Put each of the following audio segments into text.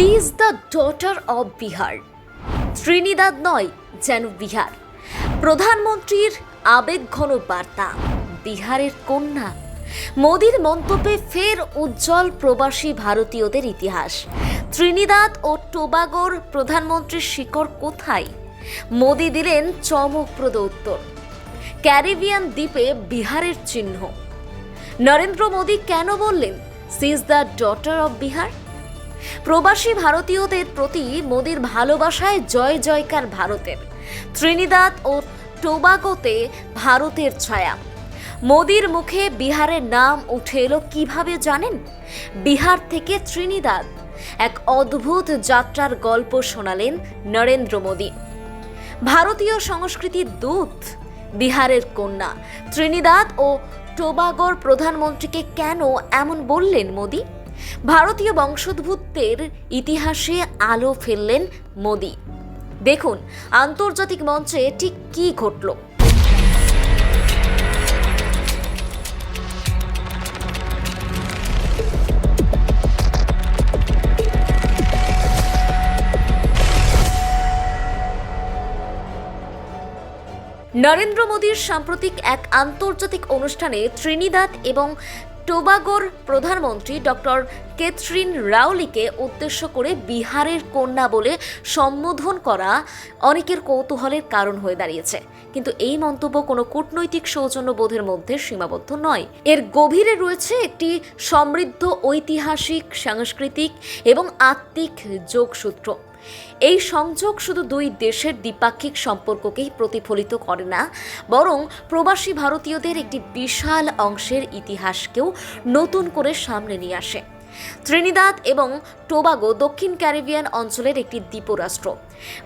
She is the daughter of Bihar Trinidad নয়, যেন বিহার। প্রধানমন্ত্রীর আবেগঘন বার্তা, বিহারের কন্যা। মোদির মন্তব্যে ফের উজ্জ্বল প্রবাসী ভারতীয়দের ইতিহাস। ত্রিনিদাদ ও টোবাগোর প্রধানমন্ত্রীর শিকড় কোথায়? মোদি দিলেন চমকপ্রদ উত্তর। ক্যারিবিয়ান দ্বীপে বিহারের চিহ্ন। নরেন্দ্র মোদী কেন বললেন she's the daughter of Bihar প্রবাসী ভারতীয়দের প্রতি মোদির ভালোবাসায় জয় জয়কার ভারতের। ত্রিনিদাদ ও টোবাগোতে ভারতের ছায়া। মোদির মুখে বিহারের নাম উঠে এলো কীভাবে জানেন? বিহার থেকে ত্রিনিদাদ। এক অদ্ভুত যাত্রার গল্প শোনালেন নরেন্দ্র মোদী। ভারতীয় সংস্কৃতির দূত বিহারের কন্যা। ত্রিনিদাদ ও টোবাগোর প্রধানমন্ত্রীকে কেন এমন বললেন মোদি? ভারতীয় বংশোদ্ভূতের ইতিহাসে আলো ফেললেন মোদি। দেখুন, আন্তর্জাতিক মঞ্চে ঠিক কী ঘটল। নরেন্দ্র মোদীর সাম্প্রতিক এক আন্তর্জাতিক অনুষ্ঠানে ত্রিনিদাদ এবং টোবাগোর প্রধানমন্ত্রী ডক্টর কেথরিন রাউলিকে উদ্দেশ্য করে বিহারের কন্যা বলে সম্বোধন করা অনেকের কৌতূহলের কারণ হয়ে দাঁড়িয়েছে। কিন্তু এই মন্তব্য কোনো কূটনৈতিক সৌজন্যবোধের মধ্যে সীমাবদ্ধ নয়। এর গভীরে রয়েছে একটি সমৃদ্ধ ঐতিহাসিক, সাংস্কৃতিক এবং আত্মিক যোগসূত্র। এই সংযোগ শুধু দুই দেশের দ্বিপাক্ষিক সম্পর্ককেই প্রতিফলিত করে না, বরং প্রবাসী ভারতীয়দের একটি বিশাল অংশের ইতিহাসকেও নতুন করে সামনে নিয়ে আসে। ত্রিনিদাদ এবং টোবাগো দক্ষিণ ক্যারিবিয়ান অঞ্চলের একটি দ্বীপরাষ্ট্র।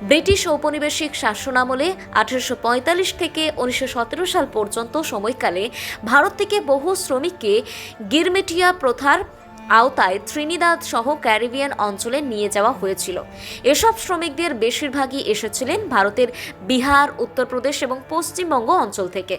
ব্রিটিশ ঔপনিবেশিক শাসনামলে আঠারোশো পঁয়তাল্লিশ থেকে উনিশশো সতেরো সাল পর্যন্ত সময়কালে ভারত থেকে বহু শ্রমিককে গিরমেটিয়া প্রথার আওতায় ত্রিনিদাদ সহ ক্যারিবিয়ান অঞ্চলে নিয়ে যাওয়া হয়েছিল। এসব শ্রমিকদের বেশিরভাগই এসেছিলেন ভারতের বিহার, উত্তরপ্রদেশ এবং পশ্চিমবঙ্গ অঞ্চল থেকে।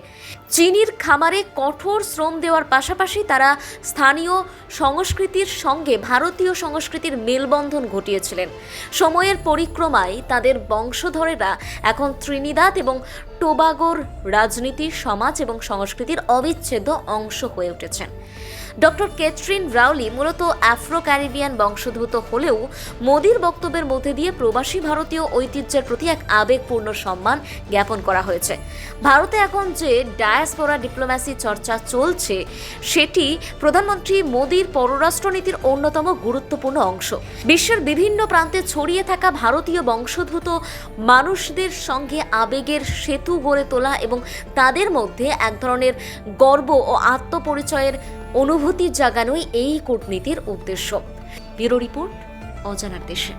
চিনির খামারে কঠোর শ্রম দেওয়ার পাশাপাশি তারা স্থানীয় সংস্কৃতির সঙ্গে ভারতীয় সংস্কৃতির মেলবন্ধন ঘটিয়েছিলেন। সময়ের পরিক্রমায় তাদের বংশধরেরা এখন ত্রিনিদাদ এবং টোবাগোর রাজনীতি, সমাজ এবং সংস্কৃতির অবিচ্ছেদ্য অংশ হয়ে উঠেছেন। ডক্টর ক্যাথরিন রাউলি মূলত আফ্রো ক্যারিবিয়ান বংশোদ্ভূত হলেও মোদির বক্তব্যের মধ্যে দিয়ে প্রবাসী ভারতীয় ঐতিহ্যের প্রতি এক আবেগপূর্ণ সম্মান জ্ঞাপন করা হয়েছে। ভারতে এখন যে ডায়াসপোরা ডিপ্লোম্যাসি চর্চা চলছে, সেটি প্রধানমন্ত্রী মোদির পররাষ্ট্রনীতির অন্যতম গুরুত্বপূর্ণ অংশ। বিশ্বের বিভিন্ন প্রান্তে ছড়িয়ে থাকা ভারতীয় বংশোদ্ভূত মানুষদের সঙ্গে আবেগের সেতু গড়ে তোলা এবং তাদের মধ্যে এক ধরনের গর্ব ও আত্মপরিচয়ের অনুভূতি জাগানোই এই কূটনীতির উদ্দেশ্য। ব্যুরো রিপোর্ট অজানার দেশে।